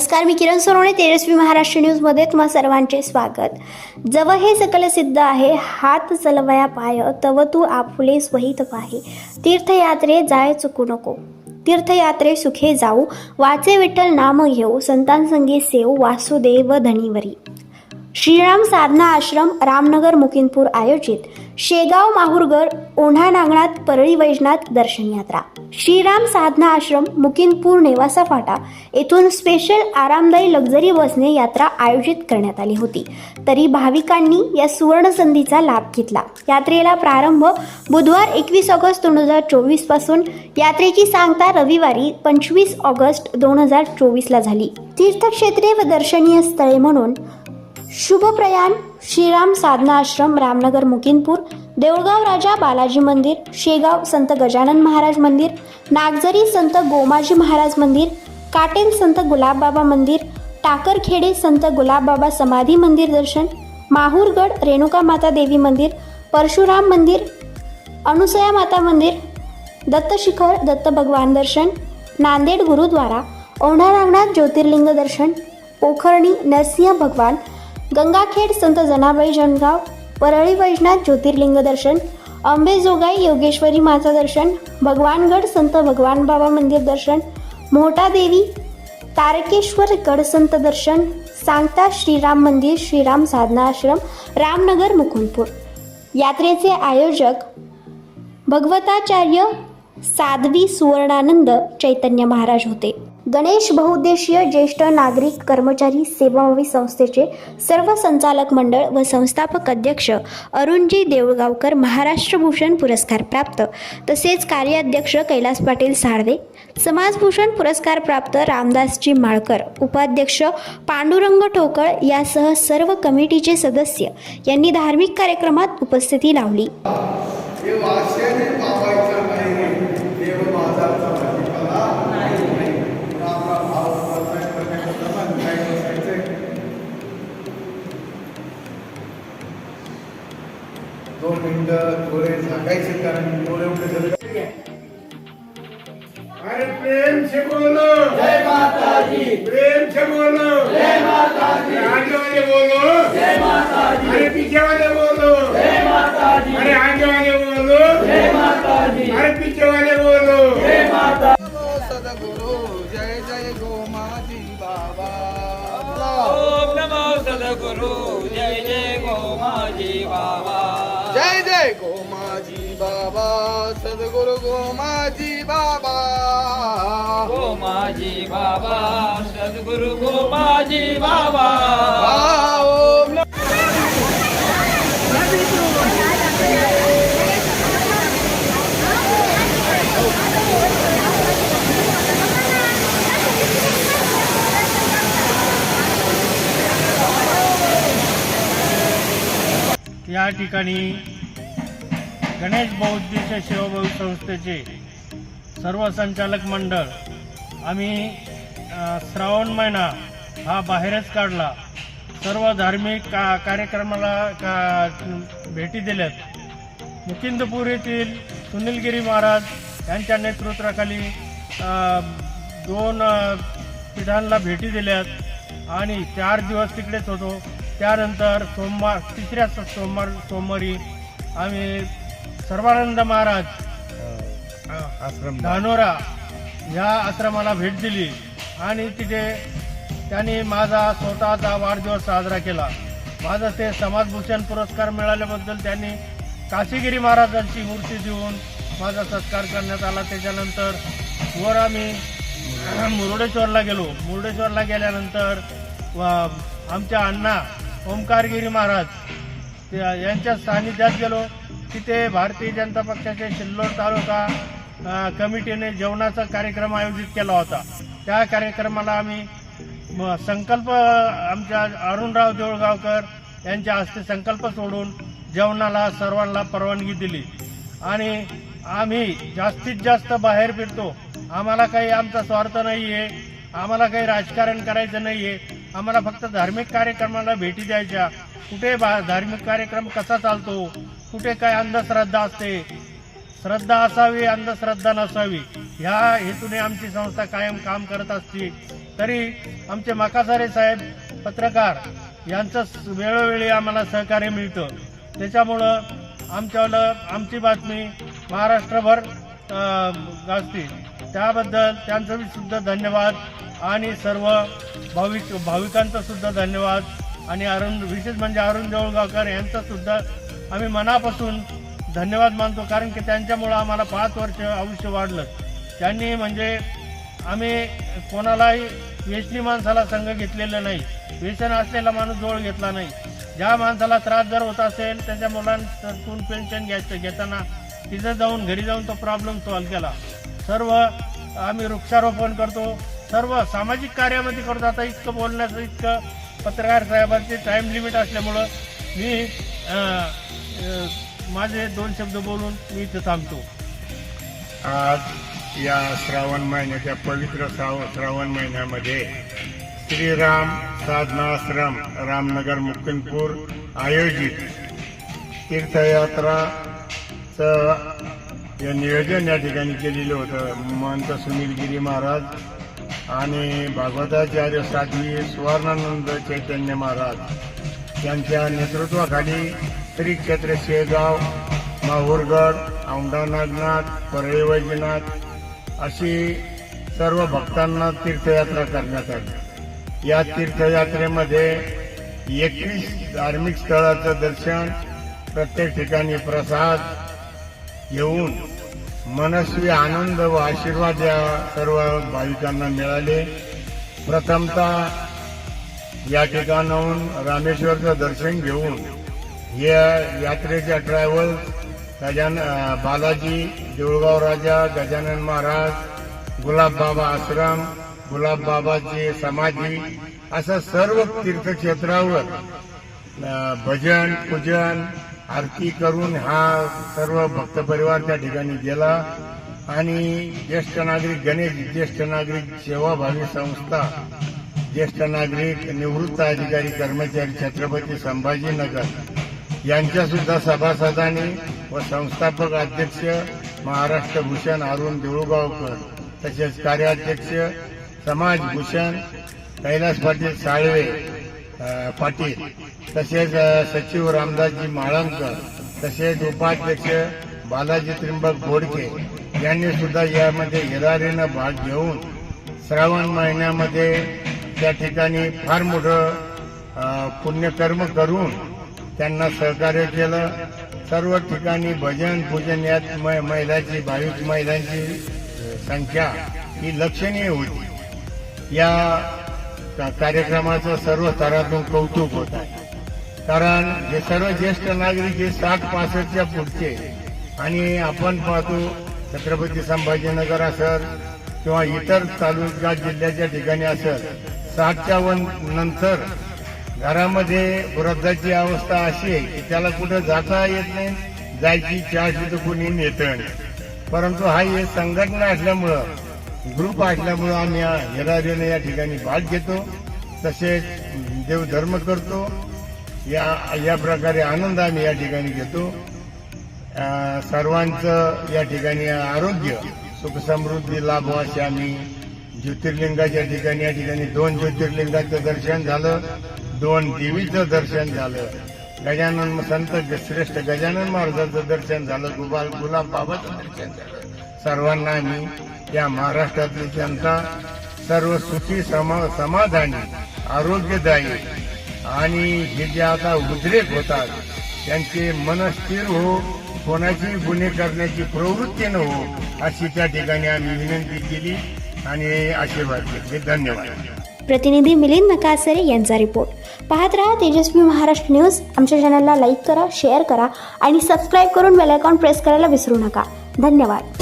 नमस्कार मी किरण सोनवणे तेजस्वी महाराष्ट्र न्यूजमध्ये तुम्हा सर्वांचे स्वागत. जव हे सकल सिद्ध आहे हात चलवया पाय तव तू आपुले स्वहित पाहे. तीर्थयात्रे जाय चुकू नको. तीर्थयात्रे सुखे जाऊ वाचे विठ्ठल नाम घेऊ संतांसंगी सेव वासुदेव धनीवरी श्रीराम साधना आश्रम रामनगर मुकिंदपूर आयोजित शेगाव माहूरगड ओढा नांगणात परळी वैजनाथ दर्शन यात्रा. श्रीराम साधना आश्रम मुकिंदपूर नेवासा फाटा येथून स्पेशल आरामदायी लक्झरी बसने यात्रा आयोजित करण्यात आली होती. तरी भाविकांनी या सुवर्ण संधीचा लाभ घेतला. यात्रेला प्रारंभ बुधवार एकवीस ऑगस्ट दोन हजार चोवीसपासून. यात्रेची सांगता रविवारी पंचवीस ऑगस्ट दोन हजार चोवीसला झाली. तीर्थक्षेत्रे व दर्शनीय स्थळे म्हणून शुभप्रयाण श्रीराम साधना आश्रम रामनगर मुकिंदपूर देऊळगाव राजा बालाजी मंदिर शेगाव संत गजानन महाराज मंदिर नागझरी संत गोमाजी महाराज मंदिर काटेल संत गुलाबबाबा मंदिर टाकरखेडे संत गुलाबबाबा समाधी मंदिर दर्शन माहूरगड रेणुका माता देवी मंदिर परशुराम मंदिर अनुसया माता मंदिर दत्तशिखर दत्त भगवान दर्शन नांदेड गुरुद्वारा औंढा नागनाथ ज्योतिर्लिंग दर्शन पोखर्णी नरसिंह भगवान गंगाखेड संत जनाबाई जनगाव परळी वैजनाथ ज्योतिर्लिंग दर्शन अंबेजोगाई योगेश्वरी माता दर्शन भगवानगड संत भगवान बाबा मंदिर दर्शन मोहटा देवी तारकेश्वर गड संत दर्शन सांगता श्रीराम मंदिर श्रीराम साधना आश्रम रामनगर मुकुंदपूर. यात्रेचे आयोजक भगवताचार्य साध्वी सुवर्णानंद चैतन्य महाराज होते. गणेश बहुउद्देशीय ज्येष्ठ नागरिक कर्मचारी सेवाभावी संस्थेचे सर्व संचालक मंडळ व संस्थापक अध्यक्ष अरुणजी देऊळगावकर महाराष्ट्र भूषण पुरस्कार प्राप्त. तसेच कार्याध्यक्ष कैलास पाटील साळवे समाजभूषण पुरस्कार प्राप्त रामदासजी माळकर उपाध्यक्ष पांडुरंग ठोकळ यासह सर्व कमिटीचे सदस्य यांनी धार्मिक कार्यक्रमात उपस्थिती लावली. से बोलो जय माता दी प्रेम से बोलो जय माता दी आगे वाले बोलो जय माता दी अरे पीछे वाले बोलो जय माता दी अरे आगे वाले बोलो जय माता दी अरे पीछे वाले बोलो जय माता सदगुरु जय जय गोमाजी बाबा ओम नमो सद्गुरु जय जय गोमाजी बाबा जय जय गोमाजी बाबा सदगुरु गोमाजी बाबा गोमाजी बाबा सद्गुरु गोमाजी बाबा ओम या ठिकाणी गणेश बौद्धिक शिवभाऊ संस्थेचे सर्व संचालक मंडळ आम्ही श्रावण महिना हा बाहेरच काढला. सर्व धार्मिक का कार्यक्रमाला का भेटी दिल्यात. मुकिंदपूर येथील सुनीलगिरी महाराज यांच्या नेतृत्वाखाली दोन अ, पिढांना भेटी दिल्यात आणि चार दिवस तिकडेच होतो. त्यानंतर सोमवार तिसऱ्या सोमवार सोमवारी आम्ही सर्वानंद महाराज आश्रम. धानोरा ह्या आश्रमाला भेट दिली आणि तिथे त्यांनी माझा स्वतःचा वाढदिवस साजरा केला. माझा ते समाजभूषण पुरस्कार मिळाल्याबद्दल त्यांनी काशीगिरी महाराजांची मूर्ती देऊन माझा सत्कार करण्यात आला. त्याच्यानंतर वर आम्ही मुरुडेश्वरला गेलो. मुरुडेश्वरला गेल्यानंतर व आमच्या अण्णा ओंकारगिरी महाराज त्या- यांच्या सानिध्यात गेलो. तिथे भारतीय जनता पक्षाचे सिल्लोड तालुका कमिटीने जेवणाचा कार्यक्रम आयोजित केला होता. त्या कार्यक्रमाला आम्ही संकल्प आमच्या अरुणराव देऊळगावकर यांच्या हस्ते संकल्प सोडून जेवणाला सर्वांना परवानगी दिली. आणि आम्ही जास्तीत जास्त बाहेर फिरतो. आम्हाला काही आमचा स्वार्थ नाही आहे आम्हाला काही राजकारण करायचं नाही आहे आम्हाला फक्त धार्मिक कार्यक्रमाला भेटी द्यायच्या. कुठे बा धार्मिक कार्यक्रम कसा चालतो? कुठे काय अंधश्रद्धा असते? श्रद्धा असावी अंधश्रद्धा नसावी. ह्या हेतूने आमची संस्था कायम काम करत असते. तरी आमचे मकासारे साहेब पत्रकार यांचं वेळोवेळी आम्हाला सहकार्य मिळतं. त्याच्यामुळं आमच्याला आमची बातमी महाराष्ट्रभर गाजते. त्याबद्दल त्यांचं बी सुद्धा धन्यवाद आणि सर्व भाविक भाविकांचा सुद्धा धन्यवाद. आणि अरुण विशेष म्हणजे अरुण देऊळगावकर यांचा सुद्धा आम्ही मनापासून धन्यवाद मानतो कारण की त्यांच्यामुळं आम्हाला पाच वर्ष आयुष्य वाढलं. त्यांनी म्हणजे आम्ही कोणालाही व्यसनी माणसाला संघ घेतलेला नाही. व्यसन असलेला माणूस जवळ घेतला नाही. ज्या माणसाला त्रास जर होत असेल त्याच्या मुलांतून पेन्शन घ्यायचं घेताना तिथं जाऊन घरी जाऊन तो प्रॉब्लेम सॉल्व्ह केला. सर्व आम्ही वृक्षारोपण करतो. सर्व सामाजिक कार्यामध्ये करतो. आता इतकं बोलण्याचं इतकं पत्रकार साहेबांचे टाईम लिमिट असल्यामुळं मी माझे दोन शब्द बोलून मी इथं थांबतो. आज या श्रावण महिन्याच्या पवित्र श्राव श्रावण महिन्यामध्ये श्रीराम साधनाश्रम रामनगर मुकुंदपूर आयोजित तीर्थयात्राचं या नियोजन या ठिकाणी केलेलं होतं. महंत सुनील गिरी महाराज आणि भागवताचार्य साध्वी सुवर्णानंद चैतन्य महाराज. यांच्या नेतृत्वाखाली श्री क्षेत्र शेगाव माहूरगड औंढा नागनाथ परळी वैजनाथ अशी सर्व भक्तांना तीर्थयात्रा करण्यात आली. या तीर्थयात्रेमध्ये एकवीस धार्मिक स्थळाचं दर्शन प्रत्येक ठिकाणी प्रसाद घेऊन मनस्वी आनंद व आशीर्वाद या सर्व भाविकांना मिळाले. प्रथमतः या ठिकाणाहून रामेश्वरचं दर्शन घेऊन या यात्रेच्या ट्रॅव्हल्स गजान बालाजी देऊळगाव राजा गजानन महाराज गुलाब बाबा आश्रम गुलाब बाबाची समाधी असं सर्व तीर्थक्षेत्रावर भजन पूजन आरती करून हा सर्व भक्त परिवार त्या ठिकाणी गेला आणि ज्येष्ठ नागरिक गणेश ज्येष्ठ नागरिक सेवाभावी संस्था ज्येष्ठ नागरिक निवृत्त अधिकारी कर्मचारी छत्रपती संभाजीनगर यांच्या सुद्धा सभासदांनी व संस्थापक अध्यक्ष महाराष्ट्र भूषण अरुण देऊळगावकर तसेच कार्याध्यक्ष समाज भूषण कैलास पाटील साळवे पाटील तसेच सचिव रामदासजी माळंकर तसेच उपाध्यक्ष बालाजी त्रिंबक बोडके यांनी सुद्धा यामध्ये हिरारीनं भाग घेऊन श्रावण महिन्यामध्ये त्या ठिकाणी फार मोठं पुण्यकर्म करून त्यांना सहकार्य केलं. सर्व ठिकाणी भजन पूजन यात महिलांची महिलाची भाविक महिलांची संख्या ही लक्षणीय होती. या का- कार्यक्रमाचं सर्व स्तरातून कौतुक होत आहे. कारण हे सर्व ज्येष्ठ नागरिक हे साठ पासष्टच्या पुढचे. आणि आपण पाहतो छत्रपती संभाजीनगर असेल किंवा इतर तालुका जिल्ह्याच्या ठिकाणी असेल साठच्या वन नंतर घरामध्ये वृद्धाची अवस्था अशी आहे की त्याला कुठं जाता येत नाही जायची इच्छा तर कुणी नेतं नाही. परंतु हा हे संघटना असल्यामुळं ग्रुप असल्यामुळं आम्ही या हिरारीने या ठिकाणी भाग घेतो तसेच देवधर्म करतो. या या प्रकारे आनंद आम्ही या ठिकाणी घेतो. सर्वांचं या ठिकाणी आरोग्य सुखसमृद्धी लाभो अशी आम्ही ज्योतिर्लिंगाच्या ठिकाणी या ठिकाणी दोन ज्योतिर्लिंगाचं दर्शन झालं दोन देवीचं दर्शन झालं. गजानन संत श्रेष्ठ गजानन महाराजांचं दर्शन झालं गुबाल गुलाब बाबाचं दर्शन झालं. सर्वांना मी या महाराष्ट्रातली जनता सर्व सुखी समा समाधानी आरोग्यदायी आणि हे जे आता उद्रेक होतात त्यांचे मन स्थिर हो कोणाची गुन्हे करण्याची प्रवृत्ती न हो अशी त्या ठिकाणी आम्ही विनंती केली. आणि आशीर्वाद घेतले धन्यवाद. प्रतिनिधी मिलिंद नकासरे यांचा रिपोर्ट. पाहत राहा तेजस्वी महाराष्ट्र न्यूज. आमच्या चॅनलला लाईक करा शेअर करा आणि सबस्क्राईब करून बेल आयकॉन प्रेस करायला विसरू नका. धन्यवाद.